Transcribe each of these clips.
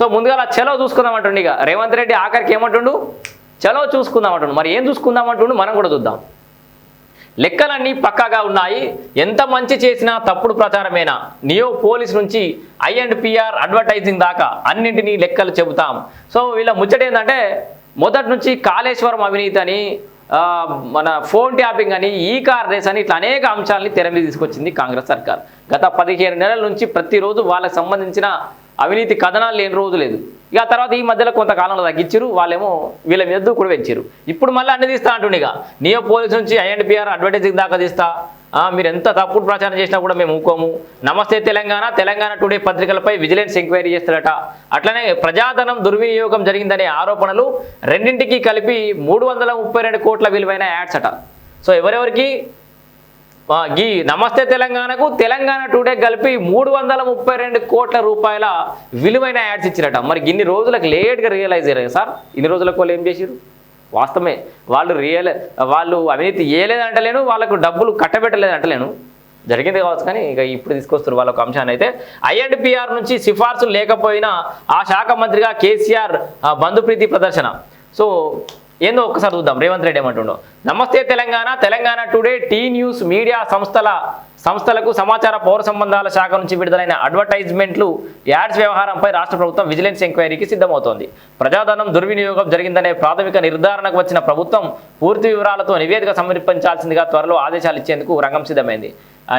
So ముందుగా చలో చూసుకుందాం అంటుండు ఇక. రేవంత్ రెడ్డి ఆఖరికి ఏమంటుండు? చలో చూసుకుందాం అంటుండు మరి ఏం చూసుకుందాం అంటుండు మనం కూడా చూద్దాం. లెక్కలన్నీ పక్కాగా ఉన్నాయి. ఎంత మంచి చేసినా తప్పుడు ప్రచారమేనా? నియో పోలీస్ నుంచి ఐ అండ్ పిఆర్ అడ్వర్టైజింగ్ దాకా అన్నింటినీ లెక్కలు చెబుతాం. సో వీళ్ళ ముచ్చట ఏంటంటే మొదటి నుంచి కాళేశ్వరం అవినీతి అని మన ఫోన్ ట్యాపింగ్ అని ఈ కార్ రేస్ అని ఇట్లా అనేక అంశాలని తెర మీద తీసుకొచ్చింది కాంగ్రెస్ సర్కార్. గత పదిహేను నెలల నుంచి ప్రతిరోజు వాళ్ళకి సంబంధించిన అవినీతి కథనాలు లేని రోజు లేదు. ఇక తర్వాత ఈ మధ్యలో కొంతకాలంలో తగ్గించారు వాళ్ళేమో వీళ్ళ మీద కూడా పెంచారు. ఇప్పుడు మళ్ళీ అన్ని తీస్తా అంటుండే ఇక. నియో పోలీస్ నుంచి ఐఎన్పిఆర్ అడ్వర్టైజింగ్ దాకా తీస్తా. మీరు ఎంత తప్పుడు ప్రచారం చేసినా కూడా మేము ఊకోము. నమస్తే తెలంగాణ తెలంగాణ టుడే పత్రికలపై విజిలెన్స్ ఎంక్వైరీ చేస్తారట. అట్లనే ప్రజాధనం దుర్వినియోగం జరిగిందనే ఆరోపణలు రెండింటికి కలిపి మూడు వందల ముప్పై రెండు కోట్ల విలువైన యాడ్స్ అట. సో ఎవరెవరికి? ఈ గీ నమస్తే తెలంగాణకు తెలంగాణ టుడే కలిపి మూడు వందల ముప్పై రెండు కోట్ల రూపాయల విలువైన యాడ్స్ ఇచ్చిరట. మరి ఇన్ని రోజులకు లేట్గా రియలైజ్ అయ్యారు సార్? ఇన్ని రోజులకు వాళ్ళు ఏం చేసిరు వాస్తవమే వాళ్ళు రియల్ వాళ్ళు అవినీతి ఏలేదంటలేను వాళ్ళకు డబ్బులు కట్టబెట్టలేదు అంటలేను జరిగింది కావచ్చు కానీ ఇక ఇప్పుడు తీసుకొస్తారు వాళ్ళ ఒక అంశాన్ని అయితే. ఐఎండ్పిఆర్ నుంచి సిఫార్సులు లేకపోయినా ఆ శాఖ మంత్రిగా కేసీఆర్ బంధుప్రీతి ప్రదర్శన. సో ఏందో ఒక్కసారి చూద్దాం. Revanth Reddy ఏమంటుండో Namaste Telangana Telangana today T news media సంస్థల సంస్థలకు సమాచార పౌర సంబంధాల శాఖ నుంచి విడుదలైన అడ్వర్టైజ్మెంట్లు యాడ్స్ వ్యవహారంపై రాష్ట్ర ప్రభుత్వం విజిలెన్స్ ఎంక్వైరీకి సిద్ధమవుతోంది. ప్రజాధనం దుర్వినియోగం జరిగిందనే ప్రాథమిక నిర్ధారణకు వచ్చిన ప్రభుత్వం పూర్తి వివరాలతో నివేదిక సమర్పించాల్సిందిగా త్వరలో ఆదేశాలు ఇచ్చేందుకు రంగం సిద్ధమైంది.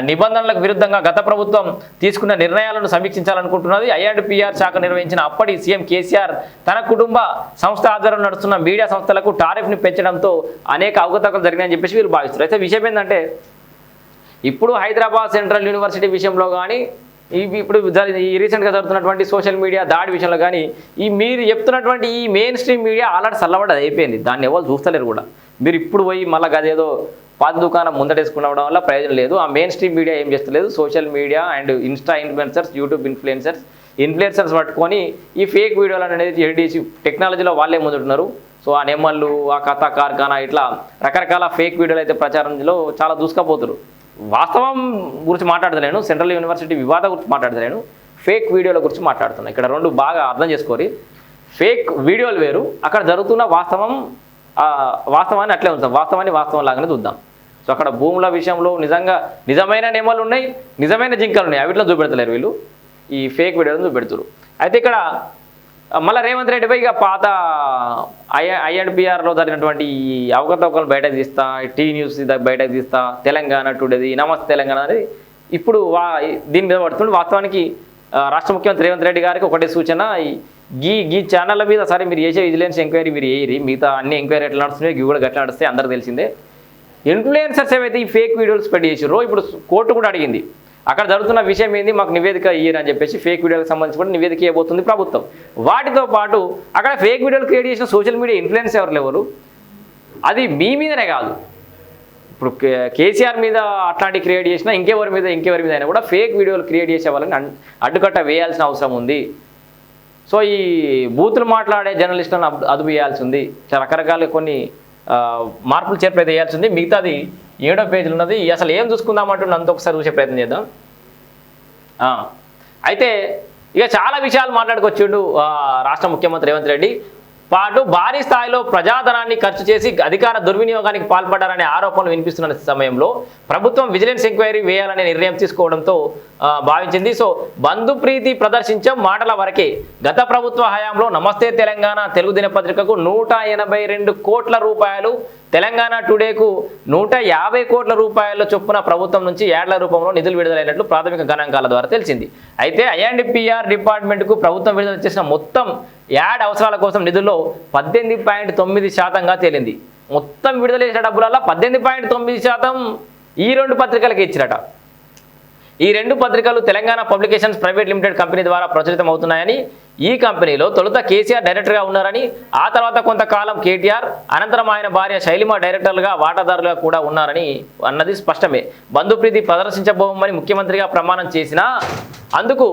నిబంధనలకు విరుద్ధంగా గత ప్రభుత్వం తీసుకున్న నిర్ణయాలను సమీక్షించాలనుకుంటున్నది. ఐఆర్డిపిఆర్ శాఖ నిర్వహించిన అప్పటి సీఎం కేసీఆర్ తన కుటుంబ సంస్థ ఆధ్వర్యంలో నడుస్తున్న మీడియా సంస్థలకు టారిఫ్ని పెంచడంతో అనేక అవకతవకలు జరిగాయని చెప్పేసి వీళ్ళు భావిస్తారు అయితే విషయం ఏంటంటే ఇప్పుడు హైదరాబాద్ సెంట్రల్ యూనివర్సిటీ విషయంలో కానీ ఇవి ఇప్పుడు ఈ రీసెంట్గా జరుగుతున్నటువంటి సోషల్ మీడియా దాడి విషయంలో కానీ ఈ మీరు చెప్తున్నటువంటి ఈ మెయిన్ స్ట్రీమ్ మీడియా ఆల్రెడీ చల్లబడ్డది అయిపోయింది. దాన్ని ఎవరు చూస్తలేరు కూడా. మీరు ఇప్పుడు పోయి మళ్ళీ అదేదో పాత దుకాణం ముందటేసుకునడం వల్ల ప్రయోజనం లేదు. ఆ మెయిన్ స్ట్రీమ్ మీడియా ఏం చేస్తలేదు? Social media and insta influencers YouTube influencers influencers పట్టుకొని ఈ ఫేక్ వీడియోలు అనేది ఎడిసి టెక్నాలజీలో వాళ్ళే ముందుంటున్నారు. సో ఆ నెమ్మళ్ళు ఆ కథ కార్ఖానా ఇట్లా రకరకాల ఫేక్ వీడియోలు అయితే ప్రచారంలో చాలా దూసుకపోతారు వాస్తవం గురించి మాట్లాడతలేను సెంట్రల్ యూనివర్సిటీ వివాదం గురించి మాట్లాడతలేను ఫేక్ వీడియోల గురించి మాట్లాడుతున్నాను ఇక్కడ రెండు బాగా అర్థం చేసుకోరి. ఫేక్ వీడియోలు వేరు అక్కడ జరుగుతున్న వాస్తవం వాస్తవాన్ని అట్లే ఉంచాం వాస్తవాన్ని వాస్తవం లాగానే చూద్దాం. సో అక్కడ భూముల విషయంలో నిజంగా నిజమైన నియమాలు ఉన్నాయి నిజమైన జింకలు ఉన్నాయి. అవిట్లో చూపెడతలేరు వీళ్ళు? ఈ ఫేక్ వీడియోలను చూపెడుతురు అయితే ఇక్కడ మళ్ళీ రేవంత్ రెడ్డిపై ఇక పాత ఐ ఐఎన్పిఆర్లో జరిగినటువంటి ఈ అవకతవకలు బయటకు తీస్తా టీవీ న్యూస్ బయటకు తీస్తా తెలంగాణ టుడేది నమస్తే తెలంగాణ అనేది ఇప్పుడు వా దీని మీద పడుతుంది వాస్తవానికి రాష్ట్ర ముఖ్యమంత్రి రేవంత్ రెడ్డి గారికి ఒకటే సూచన ఈ గీ గీ ఛానళ్ళ మీద సరే మీరు చేసే విజిలెన్స్ ఎంక్వైరీ మీరు వేయరి మిగతా అన్ని ఎంక్వైరీ ఎట్లా నడుస్తున్నాయి ఇవి కూడా గట్లా నడిస్తే అందరూ తెలిసిందే. ఇన్ఫ్లుయెన్సర్స్ ఏవైతే ఈ ఫేక్ వీడియోలు స్ప్రెడ్ చేసారో ఇప్పుడు కోర్టు కూడా అడిగింది. అక్కడ జరుగుతున్న విషయం ఏంది? మాకు నివేదిక ఇయ్యని చెప్పేసి ఫేక్ వీడియోలకు సంబంధించి కూడా నివేదిక ఇవ్వబోతుంది ప్రభుత్వం. వాటితో పాటు అక్కడ ఫేక్ వీడియోలు క్రియేట్ చేసిన సోషల్ మీడియా ఇన్ఫ్లుయెన్స్ ఎవరు లేవరు? అది మీ మీదనే కాదు. ఇప్పుడు కేసీఆర్ మీద అట్లాంటి క్రియేట్ చేసినా ఇంకెవరి మీద ఇంకెవరి మీద అయినా కూడా ఫేక్ వీడియోలు క్రియేట్ చేసే వాళ్ళని అడ్డుకట్ట వేయాల్సిన అవసరం ఉంది. సో ఈ బూతులు మాట్లాడే జర్నలిస్టులను అబ్- అదుపు చేయాల్సి ఉంది. చాలా రకరకాల కొన్ని మార్పులు చేర్పేది వేయాల్సి ఉంది. మిగతాది ఏడో పేజీలు ఉన్నది. అసలు ఏం చూసుకుందామంటే అంత ఒకసారి చూసే ప్రయత్నం చేద్దాం. ఆ, అయితే ఇక చాలా విషయాలు మాట్లాడుకొచ్చిండు ఆ, రాష్ట్ర ముఖ్యమంత్రి రేవంత్ రెడ్డి. పాటు భారీ స్థాయిలో ప్రజాధనాన్ని ఖర్చు చేసి అధికార దుర్వినియోగానికి పాల్పడ్డారనే ఆరోపణలు వినిపిస్తున్న సమయంలో ప్రభుత్వం విజిలెన్స్ ఎంక్వైరీ వేయాలనే నిర్ణయం తీసుకోవడంతో భావించింది. సో బంధుప్రీతి ప్రదర్శించం మాటల వరకే గత ప్రభుత్వ హయాంలో నమస్తే తెలంగాణ తెలుగు దినపత్రికకు నూట ఎనభై రెండు కోట్ల రూపాయలు తెలంగాణ టుడేకు నూట యాభై కోట్ల రూపాయల చొప్పున ప్రభుత్వం నుంచి యాడ్ల రూపంలో నిధులు విడుదలైనట్లు ప్రాథమిక గణాంకాల ద్వారా తెలిసింది. అయితే ఐఎన్డిపిఆర్ డిపార్ట్మెంట్కు ప్రభుత్వం విడుదల చేసిన మొత్తం యాడ్ అవసరాల కోసం నిధుల్లో పద్దెనిమిది పాయింట్ తొమ్మిది శాతంగా తేలింది. మొత్తం విడుదల చేసిన డబ్బులలో పద్దెనిమిది పాయింట్ తొమ్మిది శాతం ఈ రెండు పత్రికలకి ఇచ్చినట ఈ రెండు పత్రికలు Telangana publications private limited company ద్వారా ప్రచురితం అవుతున్నాయని ఈ కంపెనీలో తొలుత కేసీఆర్ డైరెక్టర్గా ఉన్నారని ఆ తర్వాత కొంతకాలం కేటీఆర్ అనంతరం ఆయన భార్య శైలిమ డైరెక్టర్లుగా వాటాదారులుగా కూడా ఉన్నారని అన్నది స్పష్టమే. బంధుప్రీతి ప్రదర్శించబోమని ముఖ్యమంత్రిగా ప్రమాణం చేసినా అందుకు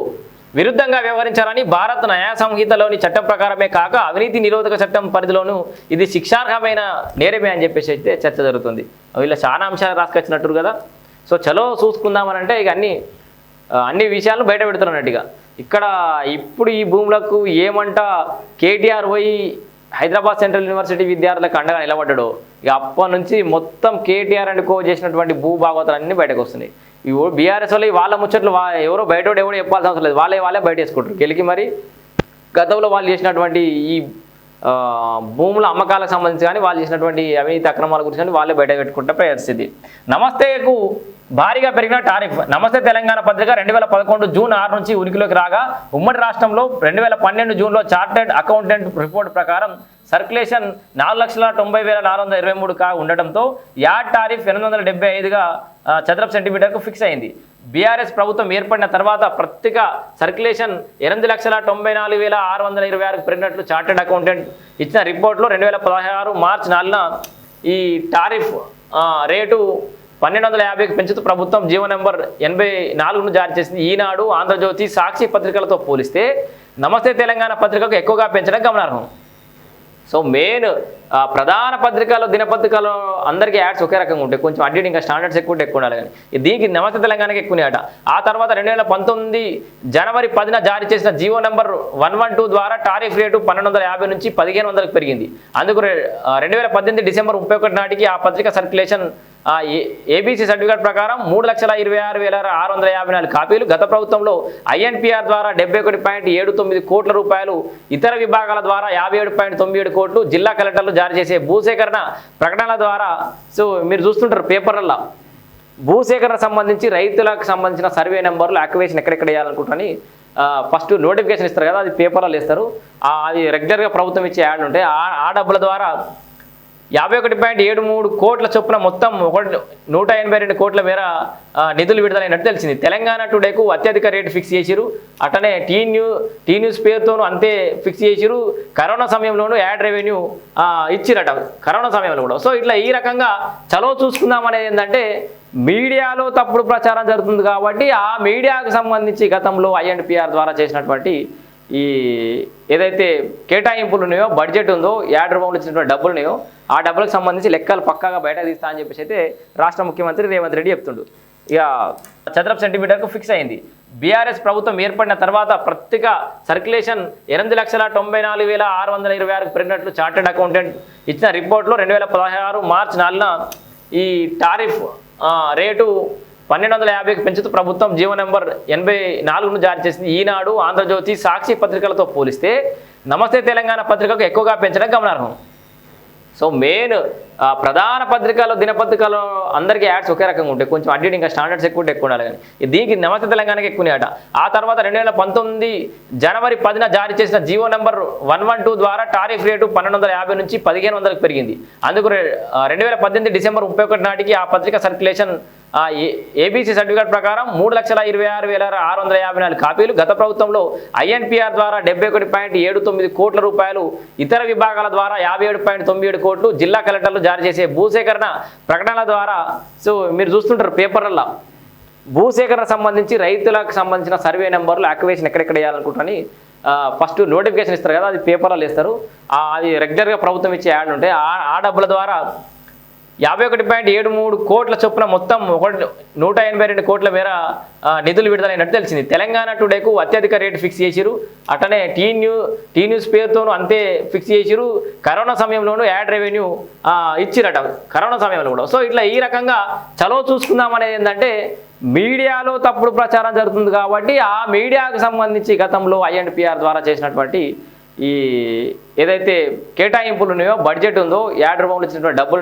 విరుద్ధంగా వ్యవహరించారని భారత న్యాయ సంహితలోని చట్టం ప్రకారమే కాక అవినీతి నిరోధక చట్టం పరిధిలోనూ ఇది శిక్షార్హమైన నేరమే అని చెప్పేసి అయితే చర్చ జరుగుతుంది. వీళ్ళ చాలా అంశాలు రాసుకొచ్చినట్టు కదా. సో చలో చూసుకుందామని అంటే ఇక అన్ని అన్ని విషయాలు బయట పెడుతున్నట్టుగా. ఇక్కడ ఇప్పుడు ఈ భూములకు ఏమంట కేటీఆర్ పోయి హైదరాబాద్ సెంట్రల్ యూనివర్సిటీ విద్యార్థులకు అండగా నిలబడ్డాడు. ఇక అప్పటి నుంచి మొత్తం కేటీఆర్ అండ్ కో చేసినటువంటి భూ అన్నీ బయటకు వస్తున్నాయి. ఇవి బీఆర్ఎస్ వాళ్ళు వాళ్ళ ముచ్చట్లు ఎవరో బయట ఎవడో చెప్పాల్సిన అవసరం లేదు. వాళ్ళే వాళ్ళే బయట వేసుకుంటారు. గెలికి మరి గతంలో వాళ్ళు చేసినటువంటి ఈ భూముల అమ్మకాలకు సంబంధించి కానీ వాళ్ళు చేసినటువంటి అవినీతి అక్రమాల గురించి కానీ వాళ్ళే బయట పెట్టుకుంటే పరిస్థితి నమస్తేకు భారీగా పెరిగిన టారిఫ్. నమస్తే తెలంగాణ పత్రిక రెండు వేల పదకొండు జూన్ ఆరు నుంచి ఉనికిలోకి రాగా ఉమ్మడి రాష్ట్రంలో రెండు వేల పన్నెండు జూన్లో చార్టెడ్ అకౌంటెంట్ రిపోర్ట్ ప్రకారం సర్క్యులేషన్ నాలుగు లక్షల తొంభై వేల నాలుగు వందల ఇరవై మూడు కా ఉండటంతో యాడ్ టారిఫ్ ఎనిమిది వందల డెబ్బై ఐదుగా చదరపు సెంటీమీటర్కు ఫిక్స్ అయింది. బీఆర్ఎస్ ప్రభుత్వం ఏర్పడిన తర్వాత ప్రత్యేక సర్క్యులేషన్ ఎనిమిది లక్షల తొంభై నాలుగు వేల ఆరు వందల ఇరవై ఆరుకు పెరిగినట్లు చార్టెడ్ అకౌంటెంట్ ఇచ్చిన రిపోర్ట్లో రెండు వేల పదహారు మార్చి నాలుగున ఈ టారిఫ్ రేటు పన్నెండు వందల యాభైకి పెంచుతూ ప్రభుత్వం జీవో నెంబర్ ఎనభై నాలుగును జారీ చేసింది. ఈనాడు ఆంధ్రజ్యోతి సాక్షి పత్రికలతో పోలిస్తే నమస్తే తెలంగాణ పత్రికకు ఎక్కువగా పెంచడం గమనార్హం. సో మెయిన్ ప్రధాన పత్రికలు దినపత్రికలు అందరికీ యాడ్స్ ఒకే రకంగా ఉంటాయి. కొంచెం అడ్డీ ఇంకా స్టాండర్డ్స్ ఎక్కువ ఎక్కువ ఉండాలి కానీ. దీనికి నమస్తే తెలంగాణకి ఎక్కువ అట ఆ తర్వాత రెండు వేల పంతొమ్మిది జనవరి పదిన జారీ చేసిన G O number one one two ద్వారా టారిఫ్ రేటు పన్నెండు వందల యాభై నుంచి పదిహేను వందలకు పెరిగింది. అందుకు రెండు వేల పద్దెనిమిది డిసెంబర్ ముప్పై ఒకటి నాటికి ఆ పత్రిక సర్క్యులేషన్ ఏబీసీ సర్టిఫికేట్ ప్రకారం మూడు లక్షల ఇరవై ఆరు వేల ఆరు వందల యాభై నాలుగు కాపీలు గత ప్రభుత్వంలో ఐఎన్పిఆర్ ద్వారా డెబ్బై ఒకటి పాయింట్ ఏడు తొమ్మిది కోట్ల రూపాయలు ఇతర విభాగాల ద్వారా యాభై ఏడు పాయింట్ తొమ్మిది ఏడు కోట్లు జిల్లా కలెక్టర్లు జారీ చేసే భూసేకరణ ప్రకటనల ద్వారా సో మీరు చూస్తుంటారు పేపర్లలో భూసేకరణ సంబంధించి రైతులకు సంబంధించిన సర్వే నెంబర్లు యాక్టివేషన్ ఎక్కడెక్కడ వేయాలనుకుంటారని ఫస్ట్ నోటిఫికేషన్ ఇస్తారు కదా అది పేపర్లో ఇస్తారు అది రెగ్యులర్గా ప్రభుత్వం ఇచ్చే యాడ్ ఉంటాయి. ఆ- ఆ డబ్బుల ద్వారా యాభై ఒకటి పాయింట్ ఏడు మూడు కోట్ల చొప్పున మొత్తం ఒకటి నూట ఎనభై రెండు కోట్ల మేర నిధులు విడుదలైనట్టు తెలిసింది. తెలంగాణ టుడేకు అత్యధిక రేటు ఫిక్స్ చేసిరు. అట్లనే టీ న్యూ టీ న్యూస్ పేరుతోనూ అంతే ఫిక్స్ చేసిరు. కరోనా సమయంలోనూ యాడ్ రెవెన్యూ ఇచ్చిరట కరోనా సమయంలో కూడా. సో ఇట్లా ఈ రకంగా చలో చూసుకుందాం అనేది ఏంటంటే మీడియాలో తప్పుడు ప్రచారం జరుగుతుంది కాబట్టి ఆ మీడియాకు సంబంధించి గతంలో ఐఎన్పిఆర్ ద్వారా చేసినటువంటి ఈ ఏదైతే కేటాయింపులు ఉన్నాయో బడ్జెట్ ఉందో యాడ్ రూపంలో ఇచ్చినటువంటి డబ్బులు ఉన్నాయో ఆ డబ్బులకు సంబంధించి లెక్కలు పక్కాగా బయట తీస్తా అని చెప్పేసి అయితే రాష్ట్ర ముఖ్యమంత్రి రేవంత్ రెడ్డి చెప్తుండు. ఇక చదరపు సెంటీమీటర్కు ఫిక్స్ అయింది. బీఆర్ఎస్ ప్రభుత్వం ఏర్పడిన తర్వాత ప్రత్యేక సర్క్యులేషన్ ఎనిమిది లక్షల తొంభై నాలుగు వేల ఆరు వందల ఇరవై ఆరుకు పెరిగినట్లు చార్టెడ్ అకౌంటెంట్ ఇచ్చిన రిపోర్ట్లో రెండు వేల పదహారు మార్చి నాలుగున ఈ టారిఫ్ రేటు పన్నెండు వందల యాభైకి పెంచుతూ ప్రభుత్వం జీవో నెంబర్ ఎనభై నాలుగును జారీ చేసింది. ఈనాడు ఆంధ్రజ్యోతి సాక్షి పత్రికలతో పోలిస్తే నమస్తే తెలంగాణ పత్రికకు ఎక్కువగా పెంచడం గమనార్హం. సో మెయిన్ ప్రధాన పత్రికలు దినపత్రికలో అందరికీ యాడ్స్ ఒకే రకంగా ఉంటాయి. కొంచెం అడ్డేట్ ఇంకా స్టాండర్డ్స్ ఎక్కువ ఎక్కువ ఉండాలి కానీ. దీనికి నమస్తే తెలంగాణకి ఎక్కువ అట ఆ తర్వాత రెండు వేల పంతొమ్మిది జనవరి పదిన జారీ చేసిన G O number one one two ద్వారా టారిఫ్ రేటు పన్నెండు వందల యాభై నుంచి పదిహేను వందలకు పెరిగింది. అందుకు రెండు వేల పద్దెనిమిది డిసెంబర్ ముప్పై ఒకటి నాటికి ఆ పత్రిక సర్క్యులేషన్ ఏబీసీ సర్టిఫికేట్ ప్రకారం మూడు లక్షల ఇరవై ఆరు వేల ఆరు వందల యాభై నాలుగు కాపీలు గత ప్రభుత్వంలో ఐఎన్పిఆర్ ద్వారా డెబ్బై ఒకటి పాయింట్ ఏడు తొమ్మిది కోట్ల రూపాయలు ఇతర విభాగాల ద్వారా యాభై ఏడు పాయింట్ తొమ్మిది ఏడు కోట్లు జిల్లా కలెక్టర్లు జారీ చేసే భూసేకరణ ప్రకటనల ద్వారా సో మీరు చూస్తుంటారు పేపర్లలో భూసేకరణ సంబంధించి రైతులకు సంబంధించిన సర్వే నెంబర్లు యాక్టివేషన్ ఎక్కడెక్కడ వేయాలనుకుంటారని ఫస్ట్ నోటిఫికేషన్ ఇస్తారు కదా అది పేపర్లలో ఇస్తారు. అది రెగ్యులర్గా ప్రభుత్వం ఇచ్చే యాడ్ ఉంటాయి. ఆ- ఆ డబ్బుల ద్వారా యాభై ఒకటి పాయింట్ ఏడు మూడు కోట్ల చొప్పున మొత్తం ఒకటి నూట ఎనభై రెండు కోట్ల మేర నిధులు విడుదలైనట్టు తెలిసింది. తెలంగాణ టుడేకు అత్యధిక రేటు ఫిక్స్ చేసిరు. అట్లనే టీ న్యూ టీ న్యూస్ పేరుతోనూ అంతే ఫిక్స్ చేసిరు. కరోనా సమయంలోనూ యాడ్ రెవెన్యూ ఇచ్చిరట కరోనా సమయంలో కూడా. సో ఇట్లా ఈ రకంగా చలో చూసుకుందాం అనేది ఏంటంటే మీడియాలో తప్పుడు ప్రచారం జరుగుతుంది కాబట్టి ఆ మీడియాకు సంబంధించి గతంలో ఐఎన్పిఆర్ ద్వారా చేసినటువంటి ఈ ఏదైతే కేటాయింపులు ఉన్నాయో బడ్జెట్ ఉందో యాడ్ రూపంలో ఇచ్చినటువంటి డబ్బులు